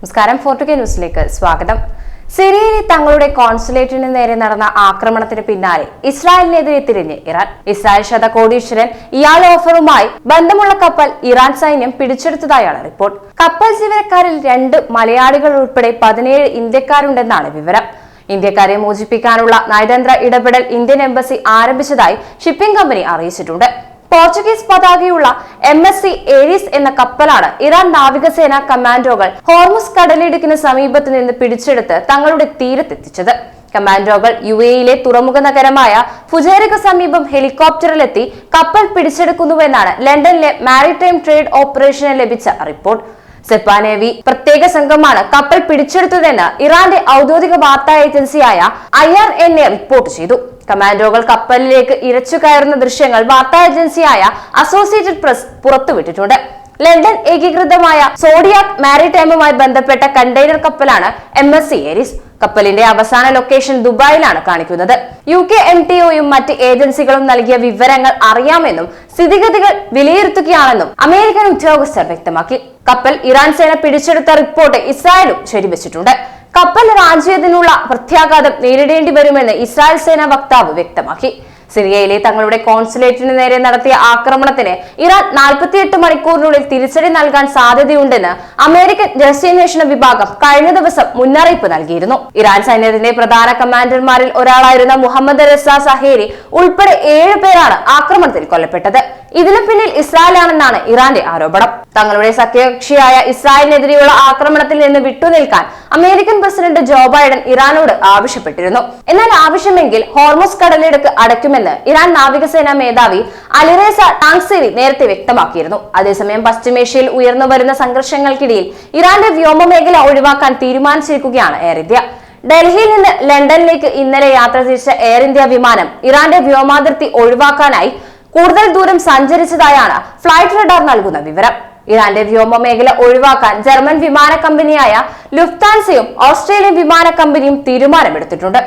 നമസ്കാരം ഫോർട്ടുകെ ന്യൂസിലേക്ക് സ്വാഗതം. സിറിയയിലെ തങ്ങളുടെ കോൺസുലേറ്റിന് നേരെ നടന്ന ആക്രമണത്തിന് പിന്നാലെ ഇസ്രായേലിനെതിരെ തിരിഞ്ഞ് ഇറാൻ. ഇസ്രായേൽ ശതകോടീശ്വരൻ ഇയാൾ ഓഫറുമായി ബന്ധമുള്ള കപ്പൽ ഇറാൻ സൈന്യം പിടിച്ചെടുത്തതായാണ് റിപ്പോർട്ട്. കപ്പൽ ജീവനക്കാരിൽ രണ്ട് മലയാളികൾ ഉൾപ്പെടെ പതിനേഴ് ഇന്ത്യക്കാരുണ്ടെന്നാണ് വിവരം. ഇന്ത്യക്കാരെ മോചിപ്പിക്കാനുള്ള നയതന്ത്ര ഇടപെടൽ ഇന്ത്യൻ എംബസി ആരംഭിച്ചതായി ഷിപ്പിംഗ് കമ്പനി അറിയിച്ചിട്ടുണ്ട്. പോർച്ചുഗീസ് പതാകയുള്ള എം എസ് സി ഏരീസ് എന്ന കപ്പലാണ് ഇറാൻ നാവികസേന കമാൻഡോകൾ ഹോർമുസ് കടലിടുക്കിന് സമീപത്ത് നിന്ന് പിടിച്ചെടുത്ത് തങ്ങളുടെ തീരത്തെത്തിച്ചത്. കമാൻഡോകൾ യു എയിലെ തുറമുഖ നഗരമായ ഫുജേരയ്ക്ക് സമീപം ഹെലികോപ്റ്ററിലെത്തി കപ്പൽ പിടിച്ചെടുക്കുന്നുവെന്നാണ് ലണ്ടനിലെ മാരിടൈം ട്രേഡ് ഓപ്പറേഷന് ലഭിച്ച റിപ്പോർട്ട്. സെപ്പാനേവി പ്രത്യേക സംഘമാണ് കപ്പൽ പിടിച്ചെടുത്തതെന്ന് ഇറാന്റെ ഔദ്യോഗിക വാർത്താ ഏജൻസിയായ ഐ റിപ്പോർട്ട് ചെയ്തു. കമാൻഡോകൾ കപ്പലിലേക്ക് ഇരച്ചു കയറുന്ന ദൃശ്യങ്ങൾ വാർത്താ ഏജൻസിയായ അസോസിയേറ്റഡ് പ്രസ് പുറത്തുവിട്ടിട്ടുണ്ട്. ലണ്ടൻ ഏകീകൃതമായ സോഡിയാക് മാരിടൈമുമായി ബന്ധപ്പെട്ട കണ്ടെയ്നർ കപ്പലാണ് എം എസ് സി ഏരിസ്. കപ്പലിന്റെ അവസാന ലൊക്കേഷൻ ദുബായിലാണ് കാണിക്കുന്നത്. യു കെ എം ടി ഒയും മറ്റ് ഏജൻസികളും നൽകിയ വിവരങ്ങൾ അറിയാമെന്നും സ്ഥിതിഗതികൾ വിലയിരുത്തുകയാണെന്നും അമേരിക്കൻ ഉദ്യോഗസ്ഥർ വ്യക്തമാക്കി. കപ്പൽ ഇറാൻ സേന പിടിച്ചെടുത്ത റിപ്പോർട്ട് ഇസ്രായേലും ശരിവച്ചിട്ടുണ്ട്. കപ്പൽ റാഞ്ചിയതിനുള്ള പ്രത്യാഘാതം നേരിടേണ്ടി വരുമെന്ന് ഇസ്രായേൽ സേന വക്താവ് വ്യക്തമാക്കി. സിറിയയിലെ തങ്ങളുടെ കോൺസുലേറ്റിന് നേരെ നടത്തിയ ആക്രമണത്തിന് ഇറാൻ നാൽപ്പത്തിയെട്ട് മണിക്കൂറിനുള്ളിൽ തിരിച്ചടി നൽകാൻ സാധ്യതയുണ്ടെന്ന് അമേരിക്കൻ രഹസ്യാന്വേഷണ വിഭാഗം കഴിഞ്ഞ ദിവസം മുന്നറിയിപ്പ് നൽകിയിരുന്നു. ഇറാൻ സൈന്യത്തിന്റെ പ്രധാന കമാൻഡർമാരിൽ ഒരാളായിരുന്ന മുഹമ്മദ് റസ സഹേരി ഉൾപ്പെടെ ഏഴ് പേരാണ് ആക്രമണത്തിൽ കൊല്ലപ്പെട്ടത്. ഇതിനു പിന്നിൽ ഇസ്രായേലാണെന്നാണ് ഇറാന്റെ ആരോപണം. തങ്ങളുടെ സഖ്യകക്ഷിയായ ഇസ്രായേലിനെതിരെയുള്ള ആക്രമണത്തിൽ നിന്ന് വിട്ടുനിൽക്കാൻ അമേരിക്കൻ പ്രസിഡന്റ് ജോ ബൈഡൻ ഇറാനോട് ആവശ്യപ്പെട്ടിരുന്നു. എന്നാൽ ആവശ്യമെങ്കിൽ ഹോർമോസ് കടലിടുക്ക് അടയ്ക്കുമെന്ന് ഇറാൻ നാവികസേനാ മേധാവി അലിറേസ ടാങ്സേരി നേരത്തെ വ്യക്തമാക്കിയിരുന്നു. അതേസമയം പശ്ചിമേഷ്യയിൽ ഉയർന്നു വരുന്ന സംഘർഷങ്ങൾക്കിടയിൽ ഇറാന്റെ വ്യോമമേഖല ഒഴിവാക്കാൻ തീരുമാനിച്ചിരിക്കുകയാണ് എയർ ഇന്ത്യ. ഡൽഹിയിൽ നിന്ന് ലണ്ടനിലേക്ക് ഇന്നലെ യാത്ര തിരിച്ച എയർ ഇന്ത്യ വിമാനം ഇറാന്റെ വ്യോമാതിർത്തി ഒഴിവാക്കാനായി കൂടുതൽ ദൂരം സഞ്ചരിച്ചതായാണ് ഫ്ലൈറ്റ് റഡാർ നൽകുന്ന വിവരം. ഇറാന്റെ വ്യോമമേഖല ഒഴിവാക്കാൻ ജർമ്മൻ വിമാന കമ്പനിയായ ലുഫ്താൻസയും ഓസ്ട്രേലിയൻ വിമാന കമ്പനിയും തീരുമാനമെടുത്തിട്ടുണ്ട്.